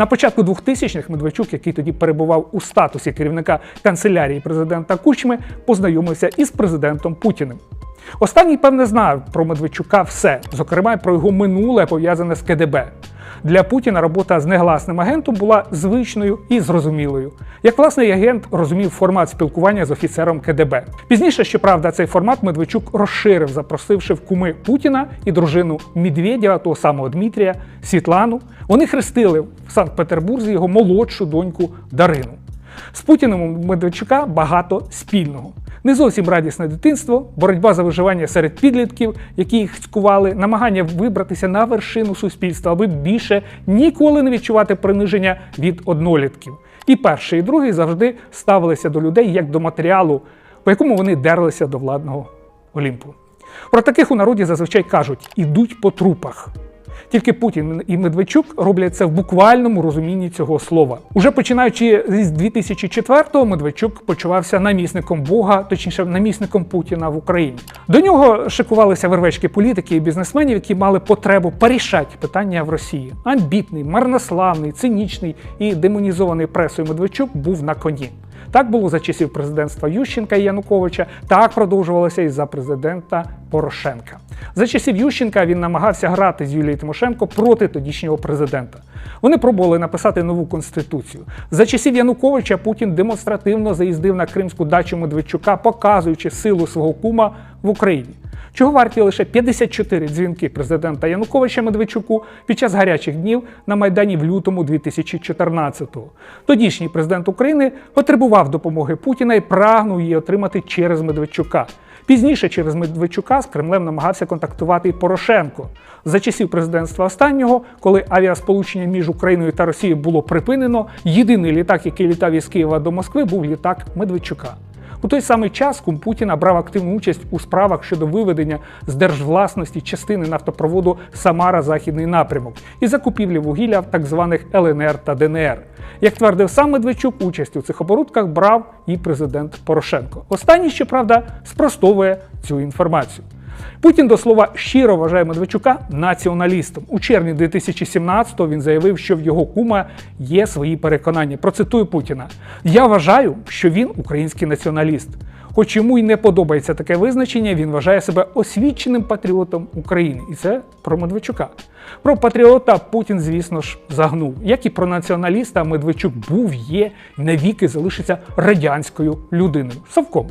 На початку 2000-х Медведчук, який тоді перебував у статусі керівника канцелярії президента Кучми, познайомився із президентом Путіним. Останній, певне, знав про Медведчука все, зокрема про його минуле пов'язане з КДБ. Для Путіна робота з негласним агентом була звичною і зрозумілою. Як власний агент розумів формат спілкування з офіцером КДБ. Пізніше, щоправда, цей формат Медведчук розширив, запросивши в куми Путіна і дружину Медведєва, того самого Дмитрія, Світлану. Вони хрестили в Санкт-Петербурзі його молодшу доньку Дарину. З Путіним у Медведчука багато спільного. Не зовсім радісне дитинство, боротьба за виживання серед підлітків, які їх цькували, намагання вибратися на вершину суспільства, аби більше ніколи не відчувати приниження від однолітків. І перший, і другий завжди ставилися до людей як до матеріалу, по якому вони дерлися до владного Олімпу. Про таких у народі зазвичай кажуть ідуть по трупах. Тільки Путін і Медведчук роблять це в буквальному розумінні цього слова. Уже починаючи з 2004-го, Медведчук почувався намісником Бога, точніше, намісником Путіна в Україні. До нього шикувалися вервечки політики і бізнесменів, які мали потребу порішати питання в Росії. Амбітний, марнославний, цинічний і демонізований пресою Медведчук був на коні. Так було за часів президентства Ющенка і Януковича, так продовжувалося і за президента Порошенка. За часів Ющенка він намагався грати з Юлією Тимошенко проти тодішнього президента. Вони пробували написати нову конституцію. За часів Януковича Путін демонстративно заїздив на кримську дачу Медведчука, показуючи силу свого кума в Україні. Чого варті лише 54 дзвінки президента Януковича Медведчуку під час гарячих днів на Майдані в лютому 2014-го. Тодішній президент України потребував допомоги Путіна і прагнув її отримати через Медведчука. Пізніше через Медведчука з Кремлем намагався контактувати і Порошенко. За часів президентства останнього, коли авіасполучення між Україною та Росією було припинено, єдиний літак, який літав із Києва до Москви, був літак Медведчука. У той самий час кум Путіна брав активну участь у справах щодо виведення з держвласності частини нафтопроводу Самара Західний напрямок і закупівлі вугілля в так званих ЛНР та ДНР. Як твердив сам Медведчук, участь у цих оборудках брав і президент Порошенко. Останній, щоправда, спростовує цю інформацію. Путін до слова щиро вважає Медведчука націоналістом. У червні 2017-го він заявив, що в його кума є свої переконання. Процитую Путіна: Я вважаю, що він український націоналіст. Хоч йому й не подобається таке визначення, він вважає себе освіченим патріотом України. І це про Медведчука. Про патріота Путін, звісно ж, загнув. Як і про націоналіста, Медведчук був, є навіки залишиться радянською людиною. Совком.